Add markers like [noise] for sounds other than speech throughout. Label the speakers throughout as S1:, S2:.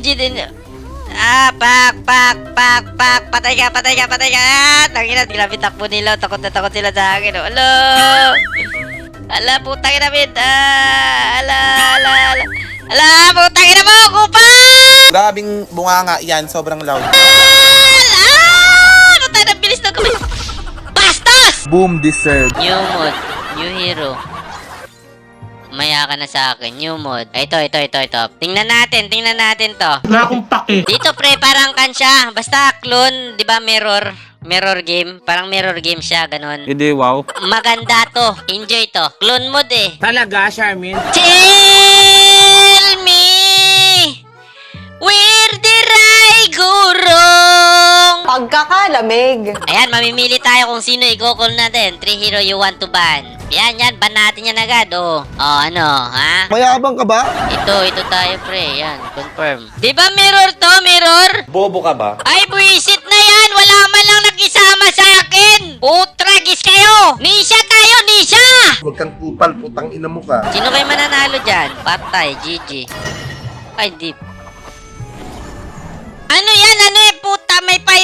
S1: engineer. Ah, pak, pak, pak, pak. Patay ka, patay ka, patay ka. Ah, tangina, grabe takbo nila. Takot na takot sila sa akin. Oh. Alo! Ala, putang ina. Ah, ala, ala, ala. Ala, putang ina mo, kupa!
S2: Grabing bunganga yan, sobrang loud.
S1: Ala! Putang ina, bilis na kami. Bastos!
S3: Boom deserved.
S1: New mod, new hero. Maya ka na sa akin, new mod. Ay, ito, ito, ito, ito. Tingnan natin, tingnan natin to.
S4: Wala akong pake.
S1: Dito pre, parang kan siya. Basta clone, di ba mirror? Mirror game. Parang mirror game siya, ganun.
S3: Hindi, wow.
S1: Maganda to. Enjoy to. Clone mod eh.
S4: Talaga, Charmin?
S1: Tell me where did I go wrong?
S5: Pagkakalamig.
S1: Ayan, mamimili tayo kung sino i-call natin. Three hero you want to ban. Yan, yan. Ban natin yan agad. Oh, oh ano, ha?
S6: Mayabang ka ba?
S1: Ito, ito tayo, pre. Yan, confirm. Di ba mirror to, mirror?
S2: Bobo ka ba?
S1: Ay, buwisit na yan! Wala man lang nakisama sa akin! Putragis kayo! Nisha tayo, Nisha!
S6: Huwag kang kupal, putang ina mo ka.
S1: Sino kayo mananalo dyan? Patay, GG. Ay, di. Ano yan? Ano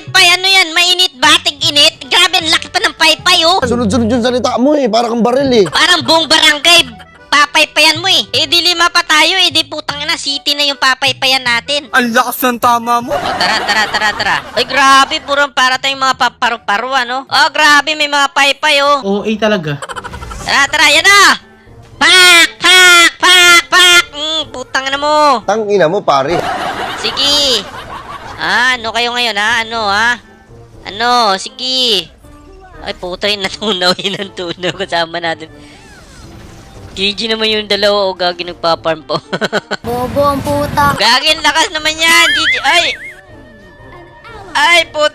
S1: paypay. Ano yan? Mainit ba? Tig-init? Grabe, ang laki pa ng paypay, oh!
S6: Sunod-sunod yung salita mo eh, para kang baril eh.
S1: Parang buong barangay, papaypayan mo eh. Eh, di lima pa tayo eh. Di putang ina, city na yung papaypayan natin.
S3: Ang lakas ng tama mo.
S1: Oh, tara, tara, tara, tara. Ay, grabe, purong para tayong mga paparu-paro, ano? Oh, grabe, may mga paypay, oh.
S4: OA talaga.
S1: Tara, tara, yan na! Pak, pak, pak, pak! Mm, putang na mo.
S6: Tang ina mo, pare.
S1: Sige. Ah, ano kayo ngayon, ha? Ano, ha? Ano, sige. Ay, puta yun, [laughs] natunaw yun ang tunaw kasama natin. GG naman yung dalawa o gagi nagpa-farm po. [laughs]
S5: Bobo ang puta.
S1: Gagin, lakas naman yan! GG! Ay! Ay, put...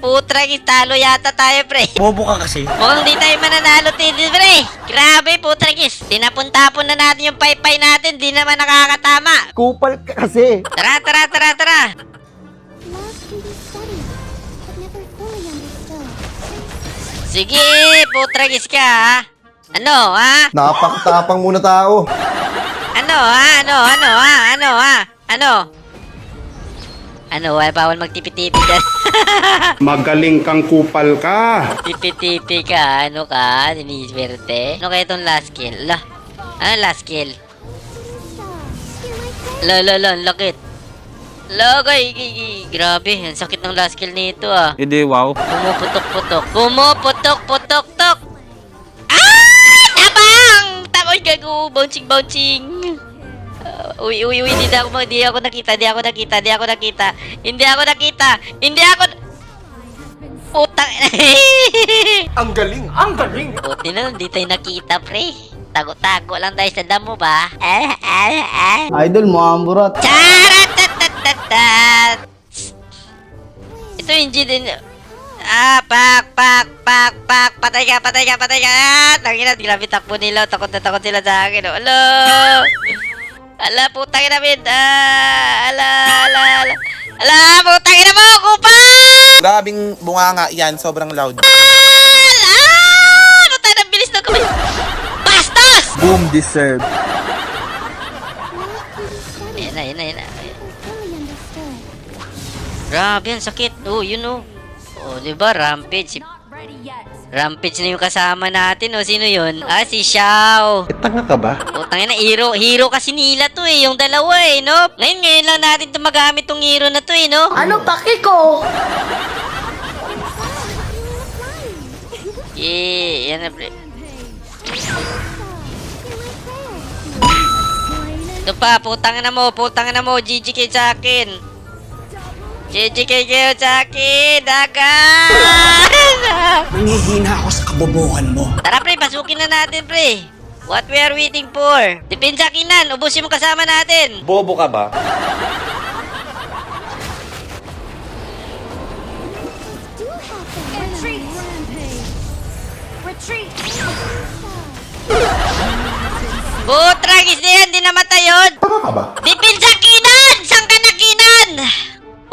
S1: Putra, talo yata tayo, pre. [laughs]
S4: Bobo ka kasi.
S1: Mukhang di tayo mananalo, Tidi, pre. Grabe, putragis. Tinapon-tapon na natin yung paypay natin. Di naman nakakatama.
S6: Kupal ka kasi.
S1: Tara, tara, tara, tara.
S7: Can be studied, but never fully understood.
S1: Sige, putragis ka, ha? Ano, ha?
S6: Napakatapang muna tao.
S1: Ano, ha? Ano, ano, ha? Ano, ha? Ano? Ano, ay bawal magtipi-tipi dyan. [laughs]
S8: Magaling kang kupal ka.
S1: Tipi-tipi ka, ano ka? Siniswerte? Ano kaya itong last kill? La, ano last kill? La, la, la, ang lakit. La, gay, gay, gay. Grabe, ang sakit ng last kill nito ah.
S3: Hindi, wow.
S1: Pumuputok-putok. Pumuputok-putok-tok! Ah! Tabang! Tabang gago! Bouncing, bouncing! Uh, uy, uy, uy, hindi ako, hindi ako nakita, hindi ako nakita, hindi ako nakita, hindi ako nakita, hindi ako... Putang... [laughs]
S6: Ang galing.
S4: Ang galing!
S1: Buti na, hindi tayo nakita, pre. Tago-tago lang tayo sa damo ba? Ah, ah, ah.
S6: Idol amburat.
S1: Charatatatat! Ito yung din... Ah, pak, pak, pak, pak, patay ka, patay ka, patay ka! Ah, tangina, grabe takbo nila, takot na takot sila sa akin. Oh. Alo! Ala, putang ina, Mid. Ah, ala, ala, ala. Ala, putang ina mo, kupa!
S2: Grabing bunganga yan, sobrang loud.
S1: Ala! Putang ina, bilis na kami. Bastos!
S3: Boom deserved.
S1: Grabe, ang sakit. Oh, yun oh. Oh, di ba? Rampage. Si... Rampage na yung kasama natin. Oh, sino yun? Ah, si Xiao.
S8: Eh, tanga ka ba?
S1: Putang ina, hero, hero kasi nila to eh, yung dalawa eh, no? Ngayon, ngayon lang natin to magamit tong hero na to eh, no?
S5: Ano paki ko?
S1: Yeah, yan na, pre. Ito pa, putang na mo, putang na mo, GG kayo sa akin. Sa akin, dagan!
S4: Nanghihina ako sa kabobohan mo.
S1: Tara pre, pasukin na natin pre. What we are waiting for? Depensa kinan, ubusin mo kasama natin.
S2: Bobo ka ba?
S7: Retreat. Retreat.
S1: Putragis na yan, di namatay yun.
S6: Tama ka ba?
S1: Depensa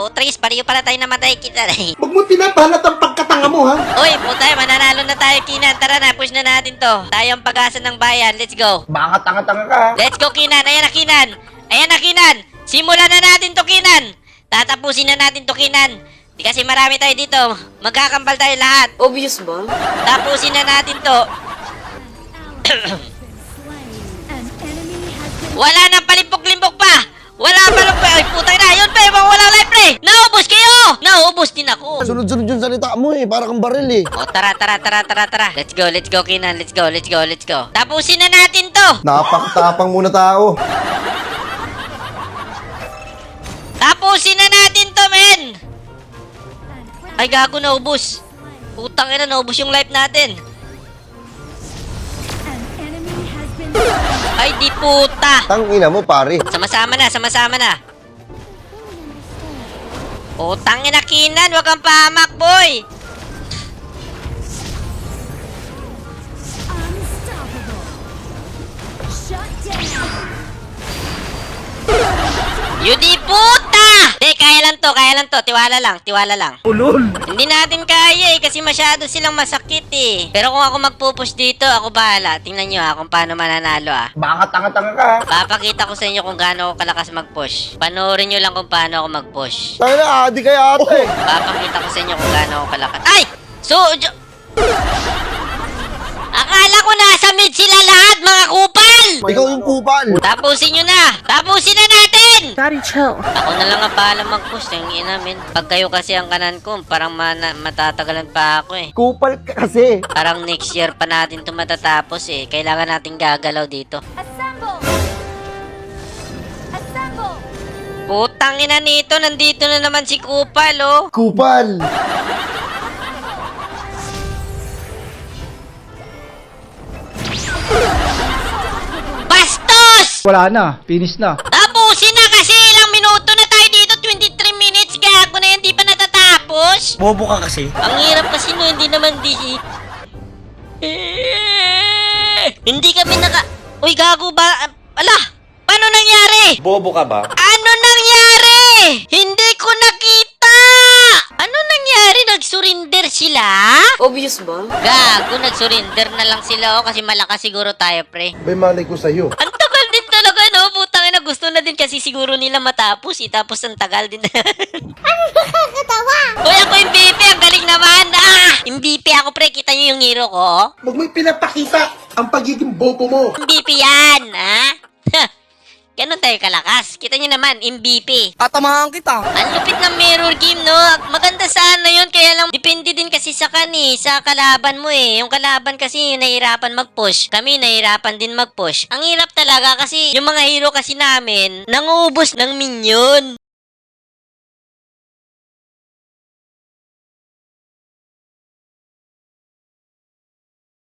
S1: Putragis, pariyo pala tayo namatay kita eh.
S6: Huwag mo pinapalat ang pagkatanga mo, ha?
S1: Uy, putay, mananalo na tayo kinan. Tara na, push na natin to. Tayo ang pag-asa ng bayan, let's go.
S6: Baka tanga-tanga ka, ha?
S1: Let's go kinan, ayan na kinan. Ayan na kinan. Simulan na natin to, Kinan. Tatapusin na natin to, Kinan. Di kasi marami tayo dito. Magkakambal tayo lahat.
S5: Obvious ba?
S1: Tapusin na natin to. Wala nang palimpok-limpok pa. Wala pa lang pa. Ay, putay na. Yun pa, yung mga walang life pre. Naubos kayo. Naubos din ako.
S6: Sunod-sunod yung salita mo eh, para kang baril eh.
S1: O, tara, tara, tara, tara, tara. Let's go, let's go, Kinan. Let's go, let's go, let's go. Tapusin na natin to.
S6: Napakatapang muna tao.
S1: Tapusin na natin to, men. Ay, gago, naubos. Putang ina, naubos yung life natin. Ay, di puta.
S6: Tangina mo pare.
S1: Sama-sama na, sama-sama na. Putang ina, Kinan. Huwag kang pahamak, boy. Lang to, kaya lang to. Tiwala lang, tiwala lang.
S3: Ulol.
S1: Hindi natin kaya eh, kasi masyado silang masakit eh. Pero kung ako magpupush dito, ako bahala. Tingnan nyo ha, kung paano mananalo ah.
S6: Baka tanga-tanga ka.
S1: Papakita ko sa inyo kung gaano ako kalakas mag-push. Panoorin nyo lang kung paano ako mag-push.
S6: Tangina, adi kaya ate.
S1: Papakita ko sa inyo kung gaano ako kalakas. Ay! So, jo- Akala ko nasa mid sila lahat, mga kupal!
S6: Ikaw yung kupal.
S1: Tapusin nyo na! Tapusin na natin!
S5: Daddy, chill.
S1: Ako na lang ang bahala mag-push. Yung ina, men. Pag kayo kasi ang kanan ko, parang mana- matatagalan pa ako eh.
S6: Kupal ka kasi.
S1: Parang next year pa natin ito matatapos eh. Kailangan natin gagalaw dito.
S7: Assemble. Assemble.
S1: Putang ina nito, nandito na naman si Kupal oh.
S6: Kupal.
S3: Wala na. Finish na.
S1: Tapusin na kasi ilang minuto na tayo dito. 23 minutes. Gago na yan, di pa natatapos.
S4: Bobo ka kasi.
S1: Ang hirap kasi no, hindi naman di... Eh, Hindi kami naka... Uy, gago ba? Ala! Paano nangyari?
S2: Bobo ka ba?
S1: Ano nangyari? Hindi ko nakita! Ano nangyari? Nag-surrender sila?
S5: Obvious ba?
S1: Gago, nag-surrender na lang sila oh, kasi malakas siguro tayo, pre.
S6: May malay ko sa'yo.
S1: Ang tagal din talaga, no? Putang ina, gusto na din kasi siguro nila matapos, eh. Tapos ang tagal din. [laughs] ano nakakatawa? Uy, ako yung BP, ang galing naman. Ah! Yung BP ako, pre. Kita niyo yung hero ko?
S6: Huwag mo pinapakita ang pagiging bobo mo.
S1: MVP yan, ha? [laughs] Ganon tayo kalakas. Kita niyo naman, MVP.
S3: Tatamahan kita.
S1: Ang lupit ng mirror game, no? Maganda sana yun, kaya lang depende din kasi sa kani, sa kalaban mo eh. Yung kalaban kasi nahihirapan mag-push. Kami nahihirapan din mag-push. Ang hirap talaga kasi yung mga hero kasi namin, nanguubos ng minion.